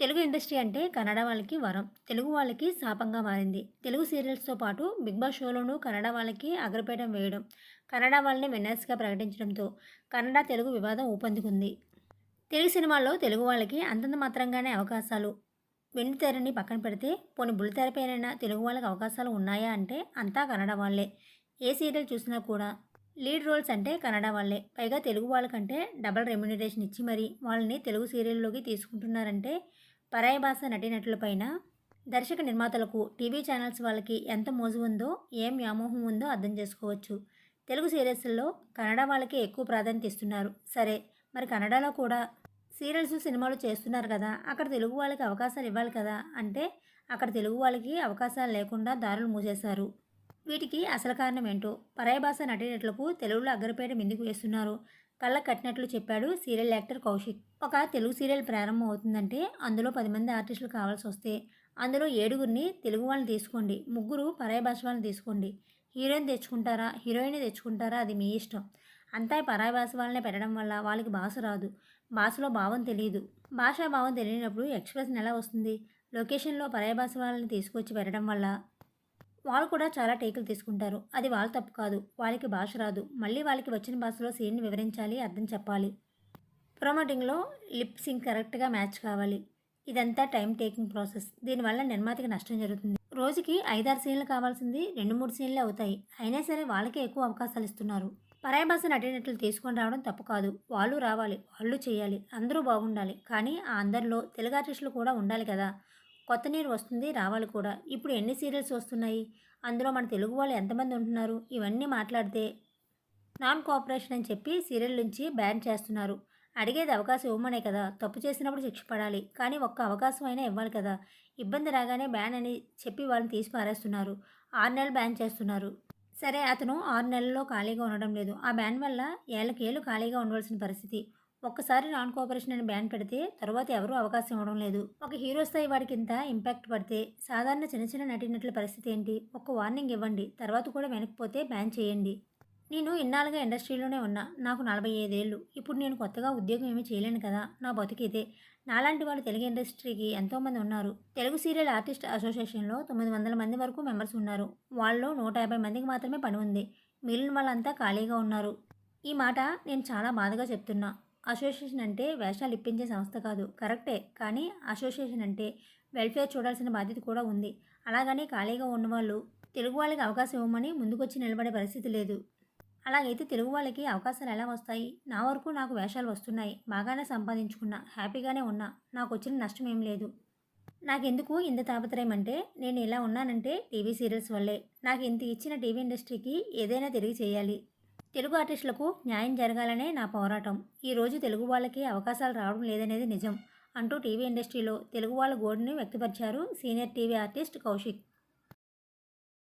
Telugu industry అంటే కన్నడ వాళ్ళకి వరం. తెలుగు వాళ్ళకి శాపంగా మారింది. తెలుగు సీరియల్స్తో పాటు బిగ్ బాస్ షోలోనూ కన్నడ వాళ్ళకి అగ్రపీఠం వేయడం కన్నడ వాళ్ళని విన్నర్స్గా ప్రకటించడంతో కన్నడ తెలుగు వివాదం ఊపందుకుంది. తెలుగు సినిమాల్లో తెలుగు వాళ్ళకి అంతంత మాత్రంగానే అవకాశాలు. వెండి తెరని పక్కన పెడితే పోని బుల్లితెరపైనైనా తెలుగు వాళ్ళకి అవకాశాలు ఉన్నాయా అంటే అంతా కన్నడ వాళ్ళే. ఏ సీరియల్ చూసినా కూడా లీడ్ రోల్స్ అంటే కన్నడ వాళ్ళే. పైగా తెలుగు వాళ్ళకంటే డబల్ రెమ్యునరేషన్ ఇచ్చి మరి వాళ్ళని తెలుగు సీరియల్లోకి తీసుకుంటున్నారంటే పరాయి భాష నటీనటులపైన దర్శక నిర్మాతలకు టీవీ ఛానల్స్ వాళ్ళకి ఎంత మోజు ఉందో ఏం వ్యామోహం ఉందో అర్థం చేసుకోవచ్చు. తెలుగు సీరియల్స్లో కన్నడ వాళ్ళకి ఎక్కువ ప్రాధాన్యత ఇస్తున్నారు. సరే మరి కన్నడలో కూడా సీరియల్స్ సినిమాలు చేస్తున్నారు కదా అక్కడ తెలుగు వాళ్ళకి అవకాశాలు ఇవ్వాలి కదా అంటే అక్కడ తెలుగు వాళ్ళకి అవకాశాలు లేకుండా దారులు మూసేశారు. వీటికి అసలు కారణం ఏంటో? పరాయ భాష నటీనటులకు తెలుగులో అగ్రపేట ఎందుకు వేస్తున్నారు? కళ్ళ కట్టినట్లు చెప్పాడు సీరియల్ యాక్టర్ కౌశిక్. ఒక తెలుగు సీరియల్ ప్రారంభం అవుతుందంటే అందులో పది మంది ఆర్టిస్టులు కావాల్సి వస్తే అందులో ఏడుగురిని తెలుగు వాళ్ళని తీసుకోండి ముగ్గురు పరాయ భాష వాళ్ళని తీసుకోండి. హీరోయిన్ తెచ్చుకుంటారా? హీరోయిన్ తెచ్చుకుంటారా? అది మీ ఇష్టం. అంతా పరాయ భాష వాళ్ళనే పెట్టడం వల్ల వాళ్ళకి భాష రాదు. భాషలో భావం తెలియదు. భాషా భావం తెలియనప్పుడు ఎక్స్ప్రెషన్ ఎలా వస్తుంది? లొకేషన్లో పరాయ భాష వాళ్ళని తీసుకొచ్చి పెట్టడం వల్ల వాళ్ళు కూడా చాలా టేకులు తీసుకుంటారు. అది వాళ్ళ తప్పు కాదు. వాళ్ళకి భాష రాదు. మళ్ళీ వాళ్ళకి వచ్చిన భాషలో సీన్ని వివరించాలి అర్థం చెప్పాలి. ప్రమోటింగ్లో లిప్ సింగ్ కరెక్ట్గా మ్యాచ్ కావాలి. ఇదంతా టైం టేకింగ్ ప్రాసెస్. దీనివల్ల నిర్మాతకి నష్టం జరుగుతుంది. రోజుకి ఐదారు సీన్లు కావాల్సింది రెండు మూడు సీన్లే అవుతాయి. అయినా సరే వాళ్ళకే ఎక్కువ అవకాశాలు ఇస్తున్నారు. పరాయ భాష నటినట్లు తీసుకొని రావడం తప్పు కాదు. వాళ్ళు రావాలి వాళ్ళు చేయాలి అందరూ బాగుండాలి. కానీ ఆ అందరిలో తెలుగు ఆర్టిస్టులు కూడా ఉండాలి కదా. కొత్త నీరు వస్తుంది రావాలి కూడా. ఇప్పుడు ఎన్ని సీరియల్స్ వస్తున్నాయి? అందులో మన తెలుగు వాళ్ళు ఎంతమంది ఉంటున్నారు? ఇవన్నీ మాట్లాడితే నాన్ కోఆపరేషన్ అని చెప్పి సీరియల్ నుంచి బ్యాన్ చేస్తున్నారు. అడిగేది అవకాశం ఇవ్వమనే కదా. తప్పు చేసినప్పుడు శిక్ష పడాలి. కానీ ఒక్క అవకాశం అయినా ఇవ్వాలి కదా. ఇబ్బంది రాగానే బ్యాన్ అని చెప్పి వాళ్ళని తీసి పారేస్తున్నారు. ఆరు నెలలు బ్యాన్ చేస్తున్నారు. సరే అతను ఆరు నెలల్లో ఖాళీగా ఉండడం లేదు. ఆ బ్యాన్ వల్ల ఏళ్ళకేళ్ళు ఖాళీగా ఉండవలసిన పరిస్థితి. ఒక్కసారి నాన్ కోఆపరేషన్ అని బ్యాన్ పెడితే తర్వాత ఎవరూ అవకాశం ఇవ్వడం లేదు. ఒక హీరో స్థాయి వాడికి ఇంత ఇంపాక్ట్ పడితే సాధారణ చిన్న చిన్న నటినట్ల పరిస్థితి ఏంటి? ఒక వార్నింగ్ ఇవ్వండి. తర్వాత కూడా వెనక్కిపోతే బ్యాన్ చేయండి. నేను ఇన్నాళ్ళుగా ఇండస్ట్రీలోనే ఉన్నా. నాకు నలభై ఐదేళ్ళు. ఇప్పుడు నేను కొత్తగా ఉద్యోగం ఏమీ చేయలేను కదా. నా బతికితే నాలాంటి వాళ్ళు తెలుగు ఇండస్ట్రీకి ఎంతోమంది ఉన్నారు. తెలుగు సీరియల్ ఆర్టిస్ట్ అసోసియేషన్లో తొమ్మిది వందల మంది వరకు మెంబర్స్ ఉన్నారు. వాళ్ళలో నూట యాభై మందికి మాత్రమే పని ఉంది. మిగిలిన వాళ్ళంతా ఖాళీగా ఉన్నారు. ఈ మాట నేను చాలా బాధగా చెప్తున్నా. అసోసియేషన్ అంటే వేషాలు ఇప్పించే సంస్థ కాదు. కరెక్టే. కానీ అసోసియేషన్ అంటే వెల్ఫేర్ చూడాల్సిన బాధ్యత కూడా ఉంది. అలాగని ఖాళీగా ఉన్నవాళ్ళు తెలుగు వాళ్ళకి అవకాశం ఇవ్వమని ముందుకొచ్చి నిలబడే పరిస్థితి లేదు. అలాగైతే తెలుగు వాళ్ళకి అవకాశాలు ఎలా వస్తాయి? నా వరకు నాకు వేషాలు వస్తున్నాయి. బాగానే సంపాదించుకున్నా. హ్యాపీగానే ఉన్నా. నాకు వచ్చిన నష్టం ఏం లేదు. నాకెందుకు ఇంత తాపత్రయం అంటే? నేను ఇలా ఉన్నానంటే టీవీ సీరియల్స్ వల్లే. నాకు ఇంత ఇచ్చిన టీవీ ఇండస్ట్రీకి ఏదైనా తిరిగి చేయాలి. తెలుగు ఆర్టిస్టులకు న్యాయం జరగాలనే నా పోరాటం. ఈరోజు తెలుగు వాళ్ళకి అవకాశాలు రావడం లేదనేది నిజం అంటూ టీవీ ఇండస్ట్రీలో తెలుగు వాళ్ళ గోడును వ్యక్తపరిచారు సీనియర్ టీవీ ఆర్టిస్ట్ కౌశిక్.